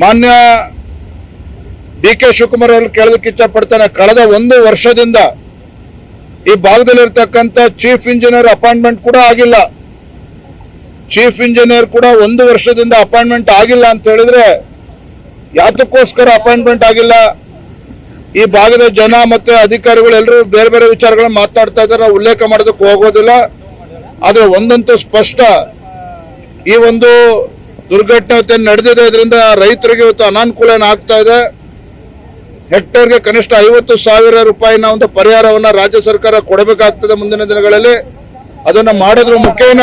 ಮಾನ್ಯ D K Shivakumar ಅವರು ಕೇಳೋದಕ್ಕೆ ಇಚ್ಛಪಡ್ತಾನೆ ಕಳೆದ ಒಂದು ವರ್ಷದಿಂದ ಈ ಭಾಗದಲ್ಲಿರ್ತಕ್ಕಂಥ ಚೀಫ್ ಇಂಜಿನಿಯರ್ ಅಪಾಯಿಂಟ್ಮೆಂಟ್ ಕೂಡ ಆಗಿಲ್ಲ. ಚೀಫ್ ಇಂಜಿನಿಯರ್ ಕೂಡ ಒಂದು ವರ್ಷದಿಂದ ಅಪಾಯಿಂಟ್ಮೆಂಟ್ ಆಗಿಲ್ಲ ಅಂತ ಹೇಳಿದ್ರೆ ಯಾತಕ್ಕೋಸ್ಕರ ಅಪಾಯಿಂಟ್ಮೆಂಟ್ ಆಗಿಲ್ಲ? ಈ ಭಾಗದ ಜನ ಮತ್ತೆ ಅಧಿಕಾರಿಗಳು ಎಲ್ಲರೂ ಬೇರೆ ಬೇರೆ ವಿಚಾರಗಳನ್ನ ಮಾತಾಡ್ತಾ ಇದ್ದಾರೆ. ಉಲ್ಲೇಖ ಮಾಡೋದಕ್ಕೆ ಹೋಗೋದಿಲ್ಲ. ಆದರೆ ಒಂದಂತೂ ಸ್ಪಷ್ಟ. ಈ ಒಂದು ದುರ್ಘಟನೆ ನಡೆದಿದೆ. ಇದರಿಂದ ರೈತರಿಗೆ ಇವತ್ತು ಅನಾನುಕೂಲ ಆಗ್ತಾ ಇದೆ. ಹೆಕ್ಟೇರ್ಗೆ ಕನಿಷ್ಠ ಐವತ್ತು ಸಾವಿರ ರೂಪಾಯಿನ ಒಂದು ಪರಿಹಾರವನ್ನ ರಾಜ್ಯ ಸರ್ಕಾರ ಕೊಡಬೇಕಾಗ್ತದೆ ಮುಂದಿನ ದಿನಗಳಲ್ಲಿ. ಅದನ್ನ ಮಾಡೋದ್ರ ಮುಖೇನ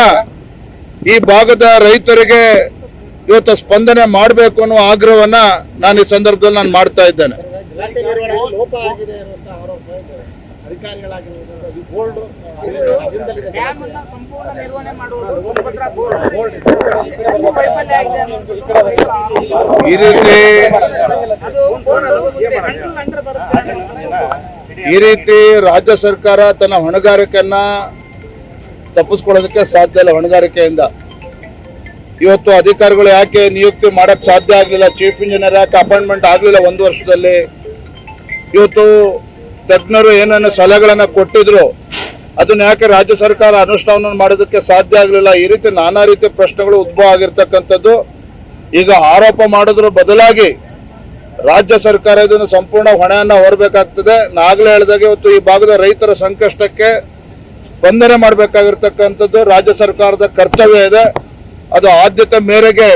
ಈ ಭಾಗದ ರೈತರಿಗೆ ಇವತ್ತು ಸ್ಪಂದನೆ ಮಾಡಬೇಕು ಅನ್ನೋ ಆಗ್ರಹವನ್ನು ನಾನು ಈ ಸಂದರ್ಭದಲ್ಲಿ ನಾನು ಮಾಡ್ತಾ ಇದ್ದೇನೆ. ಈ ಬೋರ್ಡ್ ಸಂಪೂರ್ಣ ನಿರ್ವಹಣೆ ಮಾಡುವುದು ರೀತಿ ಈ ರೀತಿ ರಾಜ್ಯ ಸರ್ಕಾರ ತನ್ನ ಹೊಣೆಗಾರಿಕೆಯನ್ನ ತಪ್ಪಿಸ್ಕೊಳ್ಳೋದಕ್ಕೆ ಸಾಧ್ಯ ಇಲ್ಲ ಹೊಣೆಗಾರಿಕೆಯಿಂದ. ಇವತ್ತು ಅಧಿಕಾರಿಗಳು ಯಾಕೆ ನಿಯುಕ್ತಿ ಮಾಡಕ್ ಸಾಧ್ಯ ಆಗಲಿಲ್ಲ? ಚೀಫ್ ಇಂಜಿನಿಯರ್ ಯಾಕೆ ಅಪಾಯಿಂಟ್ಮೆಂಟ್ ಆಗ್ಲಿಲ್ಲ ಒಂದು ವರ್ಷದಲ್ಲಿ? ಇವತ್ತು ತಜ್ಞರು ಏನನ್ನ ಸಲಹೆಗಳನ್ನ ಕೊಟ್ಟಿದ್ರು, ಅದನ್ನ ಯಾಕೆ ರಾಜ್ಯ ಸರ್ಕಾರ ಅನುಷ್ಠಾನ ಮಾಡೋದಕ್ಕೆ ಸಾಧ್ಯ ಆಗಲಿಲ್ಲ? ಈ ರೀತಿ ನಾನಾ ರೀತಿ ಪ್ರಶ್ನೆಗಳು ಉದ್ಭವ ಆಗಿರ್ತಕ್ಕಂಥದ್ದು. ಈಗ ಆರೋಪ ಮಾಡೋದ್ರ ಬದಲಾಗಿ ರಾಜ್ಯ ಸರ್ಕಾರ ಇದನ್ನು ಸಂಪೂರ್ಣ ಹೊಣೆಯನ್ನ ಹೊರಬೇಕಾಗ್ತದೆ. ನಾಗಲೇ ಹೇಳಿದಾಗೆ ಇವತ್ತು ಈ ಭಾಗದ ರೈತರ ಸಂಕಷ್ಟಕ್ಕೆ ಸ್ಪಂದನೆ ಮಾಡಬೇಕಾಗಿರ್ತಕ್ಕಂಥದ್ದು ರಾಜ್ಯ ಸರ್ಕಾರದ ಕರ್ತವ್ಯ ಇದೆ. ಅದು ಆದ್ಯತೆ ಮೇರೆಗೆ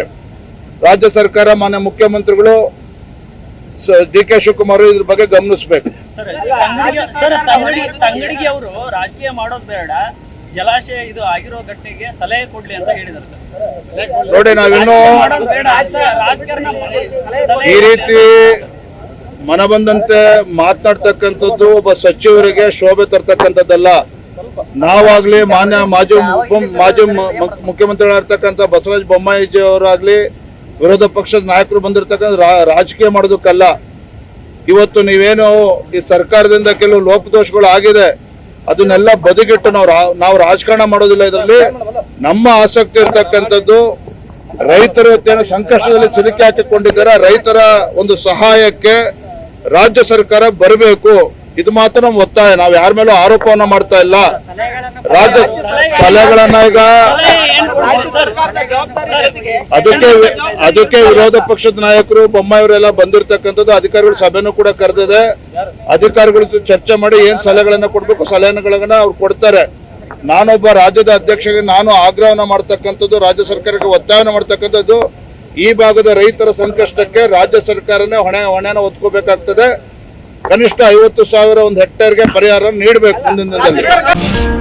ರಾಜ್ಯ ಸರ್ಕಾರ, ಮಾನ್ಯ ಮುಖ್ಯಮಂತ್ರಿಗಳು ಡಿ ಕೆ ಶಿವಕುಮಾರ್ ಇದ್ರ ಬಗ್ಗೆ ಗಮನಿಸ್ಬೇಕು. ಸರ್ ತಂಗಡಿಗೆ ತಂಗಡಿ ತಂಗಡಿಗೆ ಅವರು ರಾಜಕೀಯ ಮಾಡೋದು ಬೇಡ. ಜಲಾಶಯ ಇದು ಆಗಿರೋ ಘಟನೆಗೆ ಸಲಹೆ ಕೊಡ್ಲಿ ಅಂತ ಹೇಳಿದರು ಸರ್. ನೋಡಿ ನಾವಿನ್ನೂ ಈ ರೀತಿ ಮನ ಬಂದಂತೆ ಮಾತನಾಡ್ತಕ್ಕಂಥದ್ದು ಒಬ್ಬ ಸಚಿವರಿಗೆ ಶೋಭೆ ತರ್ತಕ್ಕಂಥದ್ದಲ್ಲ. ನಾವಾಗ್ಲಿ ಮಾನ್ಯ ಮಾಜಿ ಮಾಜಿ ಮುಖ್ಯಮಂತ್ರಿಗಳಾಗಿರ್ತಕ್ಕಂಥ ಬಸವರಾಜ ಬೊಮ್ಮಾಯಿಜಿ ಅವರಾಗ್ಲಿ ವಿರೋಧ ಪಕ್ಷದ ನಾಯಕರು ಬಂದಿರತಕ್ಕಂಥ ರಾಜಕೀಯ ಮಾಡೋದಕ್ಕಲ್ಲ. ಇವತ್ತು ನೀವೇನು ಈ ಸರ್ಕಾರದಿಂದ ಕೆಲವು ಲೋಪದೋಷಗಳು ಆಗಿದೆ, ಅದನ್ನೆಲ್ಲ ಬದುಕಿಟ್ಟು ನಾವು ನಾವು ರಾಜಕಾರಣ ಮಾಡೋದಿಲ್ಲ ಇದರಲ್ಲಿ. ನಮ್ಮ ಆಸಕ್ತಿ ಇರ್ತಕ್ಕಂಥದ್ದು ರೈತರು ಇವತ್ತೇನು ಸಂಕಷ್ಟದಲ್ಲಿ ಸಿಲುಕಿ ಹಾಕಿಕೊಂಡಿದ್ದಾರೆ. ರೈತರ ಒಂದು ಸಹಾಯಕ್ಕೆ ರಾಜ್ಯ ಸರ್ಕಾರ ಬರಬೇಕು. ಇದು ಮಾತ್ರ ನಮ್ಮ ಒತ್ತಾಯ. ನಾವು ಯಾರ ಮೇಲೂ ಆರೋಪವನ್ನ ಮಾಡ್ತಾ ಇಲ್ಲ. ರಾಜ್ಯ ಸಲಹೆಗಳನ್ನ ಈಗ ಅದಕ್ಕೆ ಅದಕ್ಕೆ ವಿರೋಧ ಪಕ್ಷದ ನಾಯಕರು ಬೊಮ್ಮಾಯವರೆಲ್ಲ ಬಂದಿರತಕ್ಕಂಥದ್ದು ಅಧಿಕಾರಿಗಳ ಸಭೆನೂ ಕೂಡ ಕರೆದಿದೆ. ಅಧಿಕಾರಿಗಳ ಚರ್ಚೆ ಮಾಡಿ ಏನ್ ಸಲಹೆಗಳನ್ನ ಕೊಡ್ಬೇಕು, ಸಲಹೆಗಳನ್ನ ಅವ್ರು ಕೊಡ್ತಾರೆ. ನಾನೊಬ್ಬ ರಾಜ್ಯದ ಅಧ್ಯಕ್ಷಗೆ ನಾನು ಆಗ್ರಹವನ್ನ ಮಾಡ್ತಕ್ಕಂಥದ್ದು, ರಾಜ್ಯ ಸರ್ಕಾರಕ್ಕೆ ಒತ್ತಾಯನ ಮಾಡ್ತಕ್ಕಂಥದ್ದು, ಈ ಭಾಗದ ರೈತರ ಸಂಕಷ್ಟಕ್ಕೆ ರಾಜ್ಯ ಸರ್ಕಾರನೇ ಹೊಣೆ ಹೊಣೆನ ಒತ್ಕೋಬೇಕಾಗ್ತದೆ ಕನಿಷ್ಠ ಐವತ್ತು ಸಾವಿರ ಒಂದು ಹೆಕ್ಟೇರ್ಗೆ ಪರಿಹಾರ ನೀಡಬೇಕು ಮುಂದಿನ